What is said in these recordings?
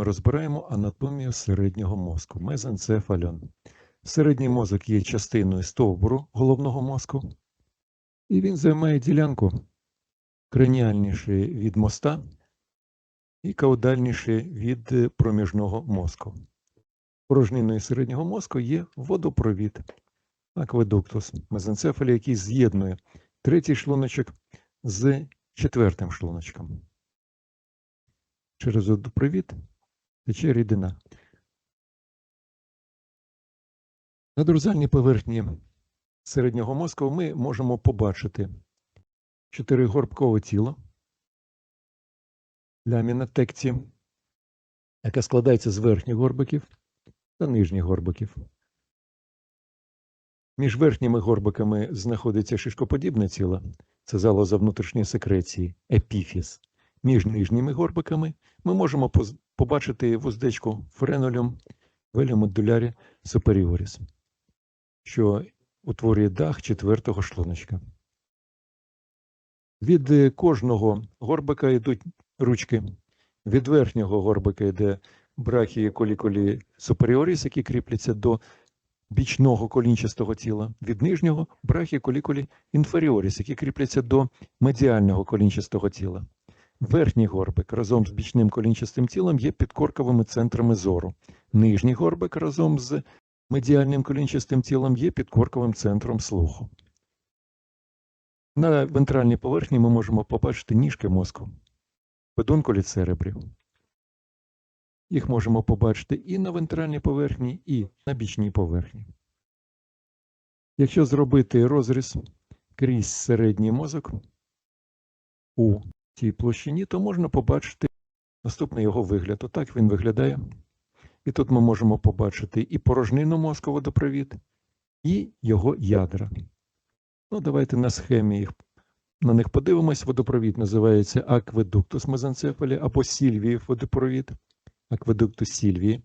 Ми розбираємо анатомію середнього мозку, мезенцефаліон. Середній мозок є частиною стовбуру головного мозку, і він займає ділянку краніальніше від моста і каудальніше від е, проміжного мозку. Порожниною середнього мозку є водопровід, акведуктус мезенцефалі, який з'єднує третій шлуночок з четвертим шлуночком. Через водопровід тече рідина. На дорзальній поверхні середнього мозку ми можемо побачити чотиригорбкове тіло, ляміна текці, яка складається з верхніх горбиків та нижніх горбиків. Між верхніми горбиками знаходиться шишкоподібне тіло, це залоза внутрішньої секреції, епіфіз. Між нижніми горбиками ми можемо побачити вуздечку френолюм велюмодулярі суперіоріс, що утворює дах четвертого шлуночка. Від е, кожного горбика йдуть ручки. Від верхнього горбика йде брахії колікулі суперіоріс, які кріпляться до бічного колінчастого тіла. Від нижнього брахії колікулі інферіоріс, які кріпляться до медіального колінчастого тіла. Верхній горбик разом з бічним колінчастим тілом є підкорковими центрами зору. Нижній горбик разом з медіальним колінчастим тілом є підкорковим центром слуху. На вентральній поверхні ми можемо побачити ніжки мозку, педункулі церебрів. Їх можемо побачити і на вентральній поверхні, і на бічній поверхні. Якщо зробити розріз крізь середній мозок у цій площині, то можна побачити наступний його вигляд. Отак він виглядає. І тут ми можемо побачити і порожнину мозку водопровід, і його ядра. Ну, давайте на схемі їх на них подивимось. Водопровід називається акведуктус мезенцефалі або сільвіїв водопровід, акведуктус сільвії.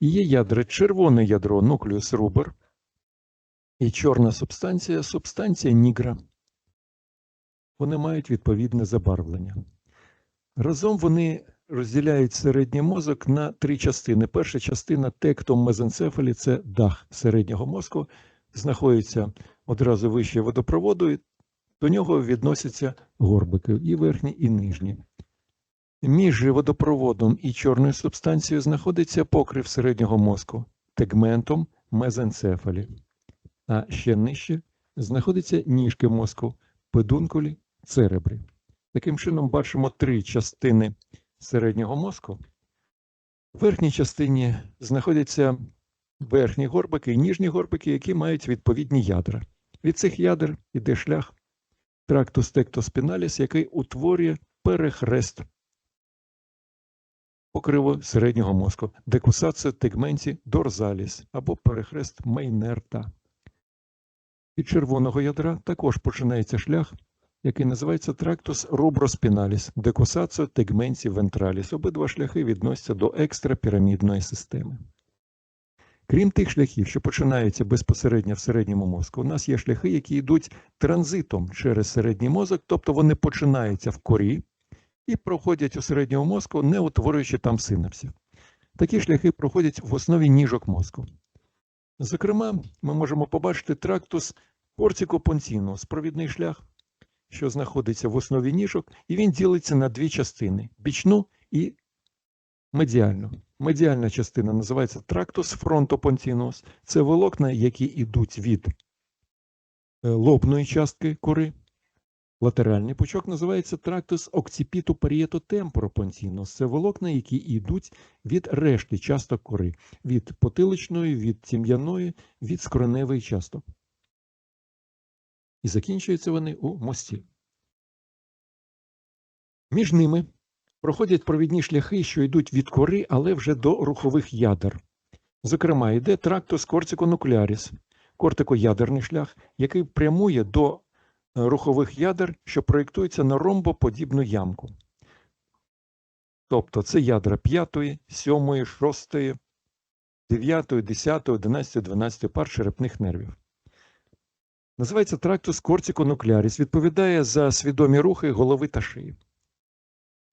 І є ядра червоне ядро нуклеус рубер, і чорна субстанція субстанція нігра. Вони мають відповідне забарвлення. Разом вони розділяють середній мозок на три частини. Перша частина тектом мезенцефалі це дах середнього мозку, знаходиться одразу вище водопроводу, і до нього відносяться горбики і верхні, і нижні. Між водопроводом і чорною субстанцією знаходиться покрив середнього мозку тегментом мезенцефалі. А ще нижче знаходяться ніжки мозку педункулі церебрі. Таким чином, бачимо три частини середнього мозку. В верхній частині знаходяться верхні горбики і ніжні горбики, які мають відповідні ядра. Від цих ядер іде шлях трактус тектоспіналіс, який утворює перехрест покриву середнього мозку, декусацію тегменті дорзаліс або перехрест Мейнерта. Від червоного ядра також починається шлях, який називається трактус руброспіналіс, декусацію тегменті вентраліс. Обидва шляхи відносяться до екстрапірамідної системи. Крім тих шляхів, що починаються безпосередньо в середньому мозку, у нас є шляхи, які йдуть транзитом через середній мозок, тобто вони починаються в корі і проходять у середньому мозку, не утворюючи там синапсів. Такі шляхи проходять в основі ніжок мозку. Зокрема, ми можемо побачити трактус кортикопонтінус, провідний шлях, що знаходиться в основі ніжок, і він ділиться на дві частини: бічну і медіальну. Медіальна частина називається трактус фронтопонтінус. Це волокна, які йдуть від е, лобної частки кори. Латеральний пучок називається трактус окціпіту парієто темпоропонтінус. Це волокна, які йдуть від решти часток кори, від потиличної, від тім'яної, від скроневої часток. І закінчуються вони у мості. Між ними проходять провідні шляхи, що йдуть від кори, але вже до рухових ядер. Зокрема, йде трактус кортиконукляріс, кортикоядерний шлях, який прямує до е, рухових ядер, що проєктуються на ромбоподібну ямку. Тобто це ядра 5, 7, 6, 9, 10, 11, 12 пар черепних нервів. Називається трактус кортиконукляріс, відповідає за свідомі рухи голови та шиї.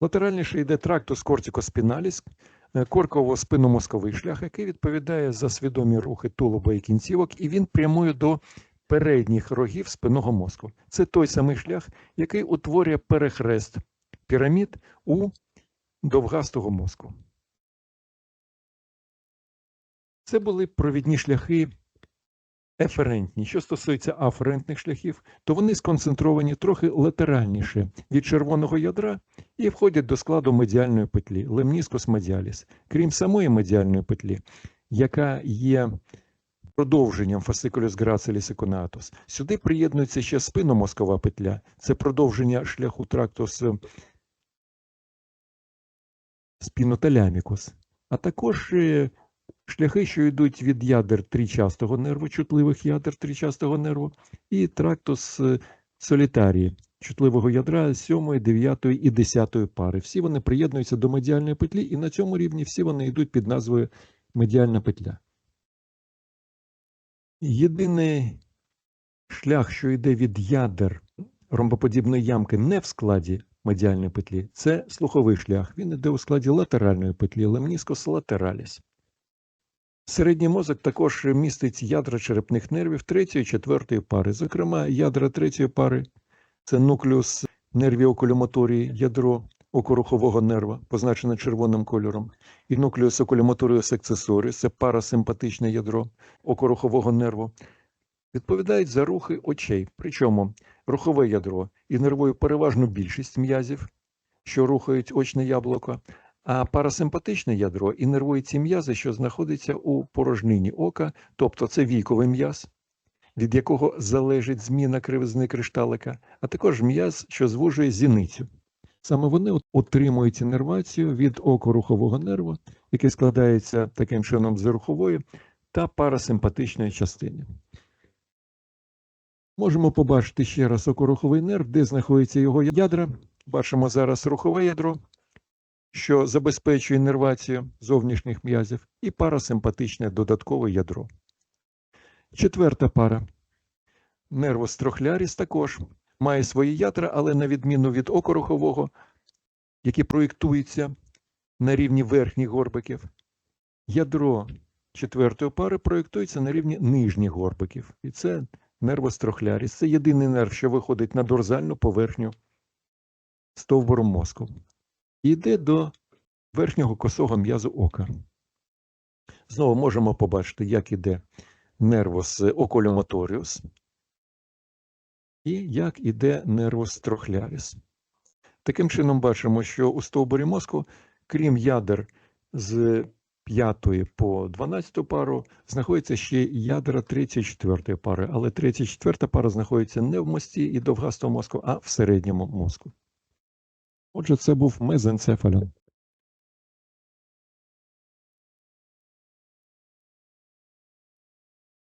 Латеральніше йде трактус кортикоспіналіс, е, корково-спинномозковий шлях, який відповідає за свідомі рухи тулуба і кінцівок, і він прямує до передніх рогів спинного мозку. Це той самий шлях, який утворює перехрест пірамід у довгастого мозку. Це були провідні шляхи еферентні. Що стосується аферентних шляхів, то вони сконцентровані трохи латеральніше від червоного ядра і входять до складу медіальної петлі лемніскус медіаліс. Крім самої медіальної петлі, яка є продовженням fasciculus gracilis ecunatus, сюди приєднується ще спинномозкова петля. Це продовження шляху трактус спіноталямікус, а також е, шляхи, що йдуть від ядер трічастого нерву, чутливих ядер трічастого нерву, і трактус е, солітарії, чутливого ядра 7, 9 і 10 пари. Всі вони приєднуються до медіальної петлі, і на цьому рівні всі вони йдуть під назвою медіальна петля. Єдиний шлях, що йде від ядер ромбоподібної ямки не в складі медіальної петлі, це слуховий шлях. Він йде у складі латеральної петлі, lemniscus lateralis. Середній мозок також містить ядра черепних нервів третьої і четвертої пари. Зокрема, ядра третьої пари це нуклеус нерві окуломоторії, ядро окорухового нерва, позначене червоним кольором, і нуклеус окуломоторіус аксесоріус, це парасимпатичне ядро окорухового нерву. Відповідають за рухи очей. Причому рухове ядро інервує переважну більшість м'язів, що рухають очне яблуко, а парасимпатичне ядро інервує ці м'язи, що знаходяться у порожнині ока, тобто це війковий м'яз, від якого залежить зміна кривизни кришталика, а також м'яз, що звужує зіницю. Саме вони отримують інервацію від окорухового нерву, який складається таким чином з рухової та парасимпатичної частини. Можемо побачити ще раз окоруховий нерв, де знаходяться його ядра. Бачимо зараз рухове ядро, що забезпечує інервацію зовнішніх м'язів, і парасимпатичне додаткове ядро. Четверта пара. Нервус трохляріс також має свої ядра, але на відміну від окорухового, які проєктуються на рівні верхніх горбиків, ядро четвертої пари проєктується на рівні нижніх горбиків. І це нервус трохляріс. Це єдиний нерв, що виходить на дорзальну поверхню стовбуру мозку. І йде до верхнього косого м'язу ока. Знову можемо побачити, як іде нервус околюмоторіус і як іде нервус трохляріс. Таким чином, бачимо, що у стовбурі мозку, крім ядер з 5 по 12 пару, знаходяться ще ядра 3 4 пари, але 3 4 пара знаходиться не в мості і довгастому мозку, а в середньому мозку. Отже, це був мезенцефалон.